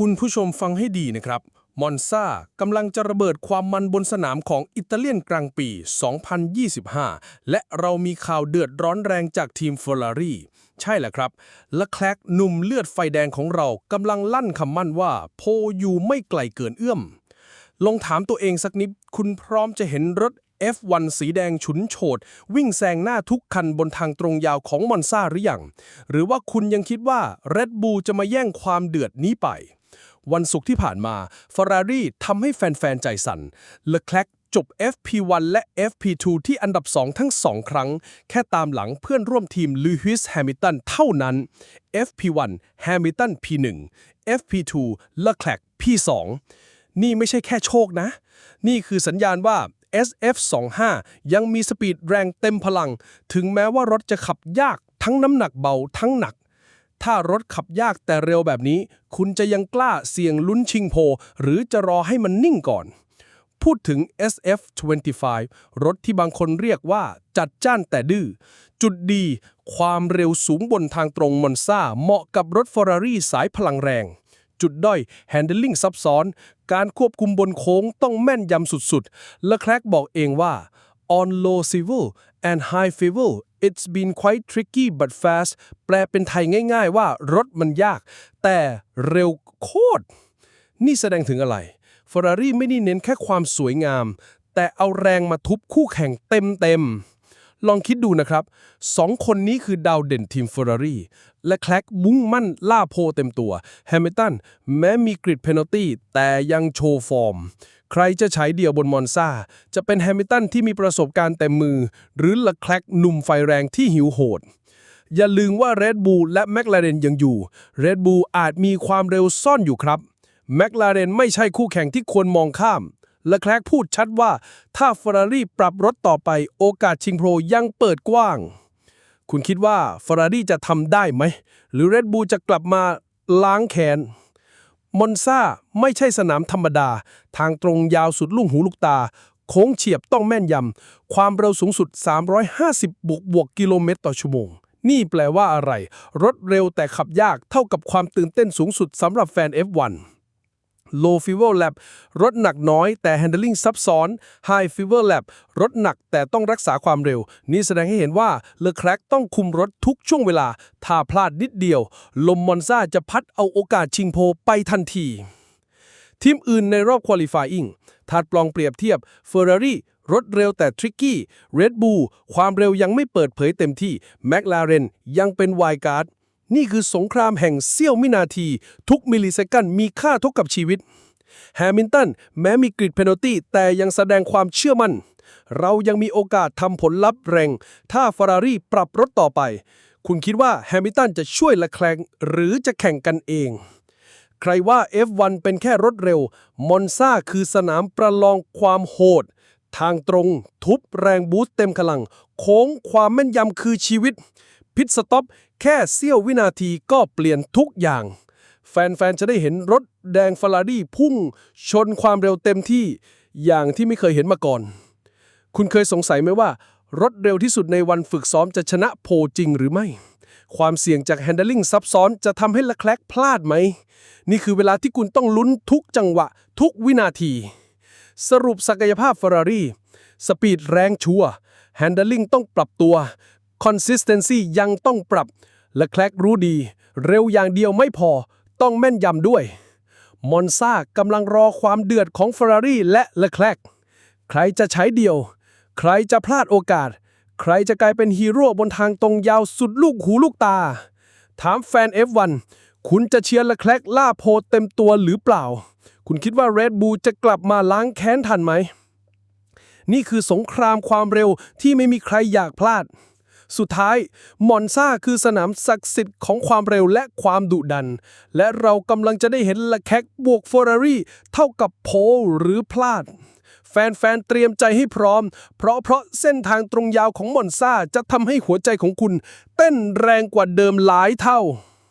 คุณผู้ชมฟังให้ดีนะครับ มอนซากำลังจะระเบิดความมันบนสนามของอิตาเลียนกลางปี 2025 และเรามีข่าวเดือดร้อนแรงจากทีมเฟอร์รารี่ใช่แหละครับและแคลกหนุ่มเลือดไฟแดงของเรากำลังลั่นคำมั่นว่า โพอยู่ไม่ไกลเกินเอื้อม ลองถามตัวเองสักนิด คุณพร้อมจะเห็นรถ F1 สีแดงฉุนโฉด วิ่งแซงหน้าทุกคันบนทางตรงยาวของมอนซาหรือยัง หรือว่าคุณยังคิดว่า Red Bull จะมาแย่งความเดือดนี้ไป วันศุกร์ที่ผ่านมา Ferrari ทำให้แฟน ๆ ใจสั่นเลคลกจบ FP1 และ FP2 ที่อันดับ 2 ทั้ง 2 ครั้ง แค่ตามหลังเพื่อนร่วมทีมลูฮิสแฮมิลตันเท่านั้น FP1 แฮมิลตัน P1 FP2 เลคลก P2 นี่ไม่ใช่แค่โชคนะ นี่คือสัญญาณว่า SF25 ยังมีสปีดแรงเต็มพลัง ถึงแม้ว่ารถจะขับยากทั้งน้ำหนักเบาทั้งหนัก ถ้ารถขับยากแต่เร็วแบบนี้ คุณจะยังกล้าเสี่ยงลุ้นชิงโพ หรือจะรอให้มันนิ่งก่อน พูดถึง SF25 รถที่บางคนเรียกว่าจัดจ้านแต่ดื้อ จุดดี ความเร็วสูงบนทางตรงมอนซาเหมาะกับรถ Ferrari สายพลังแรง จุดด้อย handling ซับซ้อน การควบคุมบนโค้งต้องแม่นยำสุดๆ และแคลกบอกเองว่า on low civil and high fuel it's been quite tricky but fast แปลเป็นไทยง่ายๆว่ารถมันยาก แต่เร็วโคตร นี่แสดงถึงอะไร Ferrari ไม่ได้เน้นแค่ความสวยงาม แต่เอาแรงมาทุบคู่แข่งเต็มๆ ลองคิดดูนะครับสองคนนี้คือดาวเด่นทีม Ferrari และแคลกมุ่งมั่นล่าโพเต็มตัวแฮมิลตันแม้มีกริดเพน a ลตี้แต่ยังโชว์ฟอร์ม ใครจะใช้เดี่ยวบนมอนซาจะเป็นแฮมิลตันที่มีประสบการณ์เต็มมือ หรือละแคลกหนุ่มไฟแรงที่หิวโหดอย่าลืมว่า Red Bull และ McLaren ยังอยู่ Red Bull อาจมีความเร็วซ่อนอยู่ครับ McLaren ไม่ใช่คู่แข่งที่ควรมองข้าม และแคลกพูดชัดว่า ถ้า Ferrari ปรับรถต่อไปโอกาสชิงโปรยังเปิดกว้าง คุณคิดว่า Ferrari จะทำได้ไหม หรือ Red Bull จะกลับมาล้างแค้นมอนซาไม่ใช่สนามธรรมดา ทางตรงยาวสุดลูกหูลูกตา โค้งเฉียบต้องแม่นยำ ความเร็วสูงสุด 350 บวกบวกกิโลเมตรต่อชั่วโมง นี่แปลว่าอะไร รถเร็วแต่ขับยากเท่ากับความตื่นเต้นสูงสุดสำหรับแฟน F1 Low Fuel Lap รถหนักน้อยแต่ Handling ซับซ้อน High Fuel Lap รถหนักแต่ต้องรักษาความเร็ว นี่แสดงให้เห็นว่าเลอแคลกต้องคุมรถทุกช่วงเวลา ถ้าพลาดนิดเดียว ลมมอนซาจะพัดเอาโอกาสชิงโพไปทันที ทีมอื่นในรอบ Qualifying ถัดปลองเปรียบเทียบ Ferrari รถเร็วแต่ทริกกี้ Red Bull ความเร็วยังไม่เปิดเผยเต็มที่ McLaren ยังเป็นไวการ์ด นี่คือสงครามแห่งเสี้ยววินาที ทุกมิลลิเซคันมีค่าเท่ากับชีวิต แฮมิลตันแม้มีกริดเพน a ลตี้แต่ยังแสดงความเชื่อมั่น เรายังมีโอกาสทำผลลัพธ์แรง ถ้าฟ e รารี่ปรับรถต่อไป คุณคิดว่าแฮมิลตันจะช่วยละแคลงหรือจะแข่งกันเอง ใครว่า F1 เป็นแค่รถเร็ว มอนซาคือสนามประลองความโหด ทางตรง ทุบแรงบูสต์เต็มกำลัง โค้งความแม่นยำคือชีวิต พิทสต็อปแค่เสี้ยววินาทีก็เปลี่ยนทุกอย่าง แฟนๆ จะได้เห็นรถแดงฟารารี่พุ่ง ชนความเร็วเต็มที่อย่างที่ไม่เคยเห็นมาก่อน คุณเคยสงสัยไหมว่า รถเร็วที่สุดในวันฝึกซ้อมจะชนะโพจริงหรือไม่ ความเสี่ยงจาก handling ซับซ้อนจะทำให้ละแคลกพลาดไหม นี่คือเวลาที่คุณต้องลุ้นทุกจังหวะ ทุกวินาที สรุปศักยภาพ Ferrari สปีดแรงชัวร์ handling ต้องปรับตัว consistency ยังต้องปรับ และแคลกรู้ดี เร็วอย่างเดียวไม่พอ ต้องแม่นยำด้วย มอนซากำลังรอความเดือดของ Ferrari และเลคลกใครจะใช้เดียว ใครจะพลาดโอกาส ใครจะกลายเป็นฮีโร่บนทางตรงยาวสุดลูกหูลูกตา ถามแฟน F1 คุณจะเชียร์เลคลกล่าโพเต็มตัวหรือเปล่า คุณคิดว่า Red Bull จะกลับมาล้างแค้นทันไหม นี่คือสงครามความเร็วที่ไม่มีใครอยากพลาด สุดท้าย มอนซาคือสนามศักดิ์สิทธิ์ของความเร็วและความดุดัน และเรากำลังจะได้เห็นละแคกบวกเฟอร์รารี่เท่ากับโพลหรือพลาด แฟนๆ เตรียมใจให้พร้อม เพราะเพราะเส้นทางตรงยาวของมอนซาจะทำให้หัวใจของคุณ เต้นแรงกว่าเดิมหลายเท่า